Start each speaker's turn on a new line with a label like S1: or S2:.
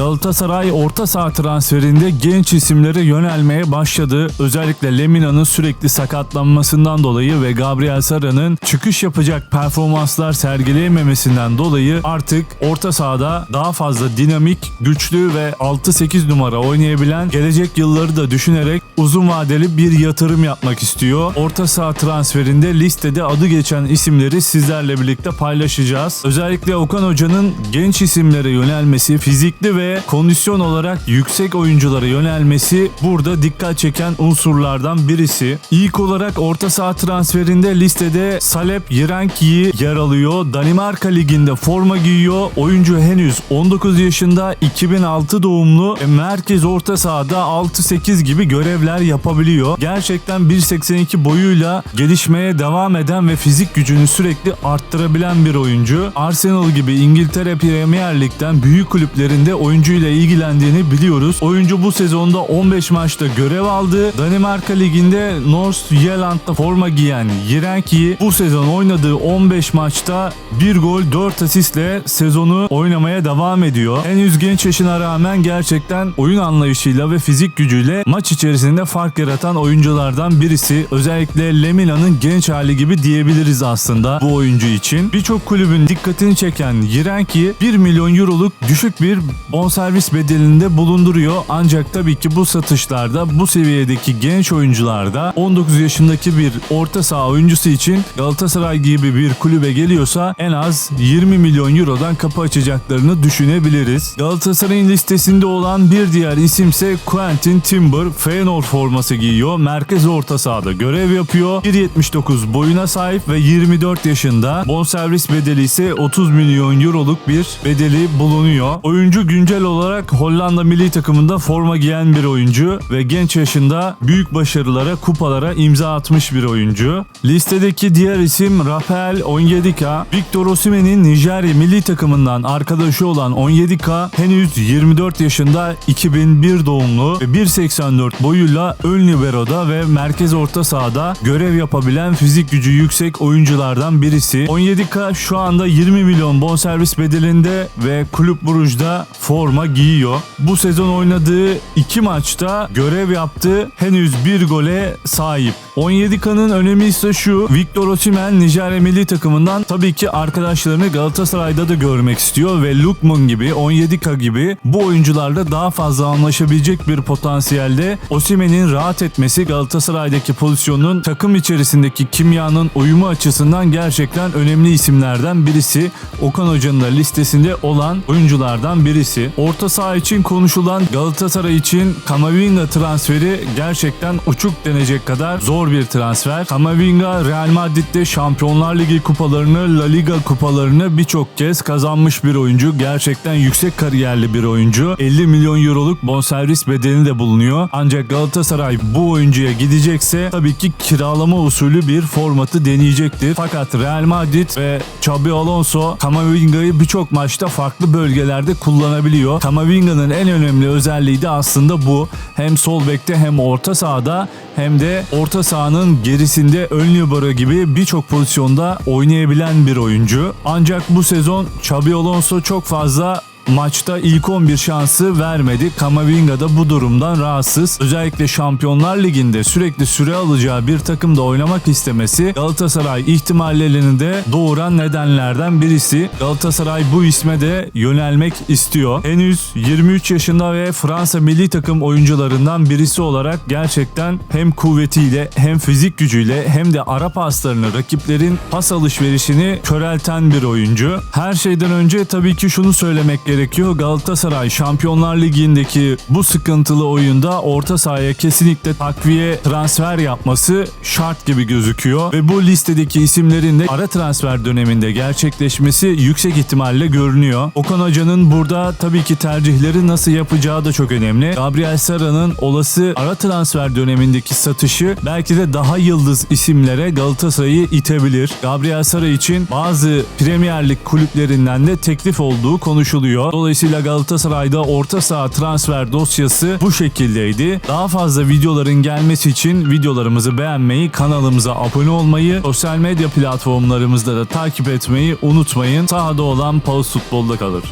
S1: Galatasaray orta saha transferinde genç isimlere yönelmeye başladı. Özellikle Lemina'nın sürekli sakatlanmasından dolayı ve Gabriel Sara'nın çıkış yapacak performanslar sergileyememesinden dolayı artık orta sahada daha fazla dinamik, güçlü ve 6-8 numara oynayabilen gelecek yılları da düşünerek uzun vadeli bir yatırım yapmak istiyor. Orta saha transferinde listede adı geçen isimleri sizlerle birlikte paylaşacağız. Özellikle Okan Hoca'nın genç isimlere yönelmesi, fizikli ve kondisyon olarak yüksek oyunculara yönelmesi burada dikkat çeken unsurlardan birisi. İlk olarak orta saha transferinde listede Salep Yiranki'yi yer alıyor. Danimarka Ligi'nde forma giyiyor. Oyuncu henüz 19 yaşında 2006 doğumlu ve merkez orta sahada 6-8 gibi görevler yapabiliyor. Gerçekten 1.82 boyuyla gelişmeye devam eden ve fizik gücünü sürekli arttırabilen bir oyuncu. Arsenal gibi İngiltere Premier Lig'den büyük kulüplerinde oyuncuyla ilgilendiğini biliyoruz. Oyuncu bu sezonda 15 maçta görev aldı. Danimarka Ligi'nde North Zealand'da forma giyen Yirenki bu sezon oynadığı 15 maçta 1 gol 4 asistle sezonu oynamaya devam ediyor. Henüz genç yaşına rağmen gerçekten oyun anlayışıyla ve fizik gücüyle maç içerisinde fark yaratan oyunculardan birisi. Özellikle Lemina'nın genç hali gibi diyebiliriz aslında bu oyuncu için. Birçok kulübün dikkatini çeken Yirenki 1 milyon euroluk düşük bir bonservis bedelinde bulunduruyor. Ancak tabii ki bu satışlarda bu seviyedeki genç oyuncularda 19 yaşındaki bir orta saha oyuncusu için Galatasaray gibi bir kulübe geliyorsa en az 20 milyon eurodan kapı açacaklarını düşünebiliriz. Galatasaray'ın listesinde olan bir diğer isimse Quentin Timber Feyenoord forması giyiyor. Merkez orta sahada görev yapıyor. 1.79 boyuna sahip ve 24 yaşında. Bonservis bedeli ise 30 milyon euroluk bir bedeli bulunuyor. Oyuncu güncel olarak Hollanda milli takımında forma giyen bir oyuncu ve genç yaşında büyük başarılara, kupalara imza atmış bir oyuncu. Listedeki diğer isim Rafael Onyedika. Victor Osimhen'in Nijerya milli takımından arkadaşı olan Onyedika henüz 24 yaşında 2001 doğumlu ve 1.84 boyuyla ön libero'da ve merkez orta sahada görev yapabilen fizik gücü yüksek oyunculardan birisi. Onyedika şu anda 20 milyon bonservis bedelinde ve Kulüp Brugge'da forma giyiyor. Bu sezon oynadığı iki maçta görev yaptı. Henüz bir gole sahip. 17K'nın önemi ise şu. Victor Osimhen Nijerya milli takımından tabii ki arkadaşlarını Galatasaray'da da görmek istiyor ve Lukman gibi 17K gibi bu oyuncularla daha fazla anlaşabilecek bir potansiyelde Osimhen'in rahat etmesi Galatasaray'daki pozisyonun takım içerisindeki kimyanın uyumu açısından gerçekten önemli isimlerden birisi. Okan Hoca'nın da listesinde olan oyunculardan birisi. Orta saha için konuşulan Galatasaray için Kamavinga transferi gerçekten uçuk denecek kadar zor bir transfer. Kamavinga Real Madrid'de Şampiyonlar Ligi kupalarını, La Liga kupalarını birçok kez kazanmış bir oyuncu. Gerçekten yüksek kariyerli bir oyuncu. 50 milyon euroluk bonservis bedeli de bulunuyor. Ancak Galatasaray bu oyuncuya gidecekse tabii ki kiralama usulü bir formatı deneyecektir. Fakat Real Madrid ve Xabi Alonso Kamavinga'yı birçok maçta farklı bölgelerde kullanabiliyor. Kamavinga'nın en önemli özelliği de aslında bu. Hem sol bekte hem orta sahada hem de orta sahanın gerisinde ön libero gibi birçok pozisyonda oynayabilen bir oyuncu. Ancak bu sezon Xabi Alonso çok fazla maçta ilk 11 şansı vermedi. Kamavinga da bu durumdan rahatsız. Özellikle Şampiyonlar Ligi'nde sürekli süre alacağı bir takımda oynamak istemesi Galatasaray ihtimallerini de doğuran nedenlerden birisi. Galatasaray bu isme de yönelmek istiyor. Henüz 23 yaşında ve Fransa milli takım oyuncularından birisi olarak gerçekten hem kuvvetiyle hem fizik gücüyle hem de ara paslarını rakiplerin pas alışverişini körelten bir oyuncu. Her şeyden önce tabii ki şunu söylemek gerekiyor. Galatasaray Şampiyonlar Ligi'ndeki bu sıkıntılı oyunda orta sahaya kesinlikle takviye transfer yapması şart gibi gözüküyor. Ve bu listedeki isimlerin de ara transfer döneminde gerçekleşmesi yüksek ihtimalle görünüyor. Okan Hoca'nın burada tabii ki tercihleri nasıl yapacağı da çok önemli. Gabriel Sara'nın olası ara transfer dönemindeki satışı belki de daha yıldız isimlere Galatasaray'ı itebilir. Gabriel Sara için bazı Premier Lig kulüplerinden de teklif olduğu konuşuluyor. Dolayısıyla Galatasaray'da orta saha transfer dosyası bu şekildeydi. Daha fazla videoların gelmesi için videolarımızı beğenmeyi, kanalımıza abone olmayı, sosyal medya platformlarımızda da takip etmeyi unutmayın. Sahada olan Paus Futbol'da kalır.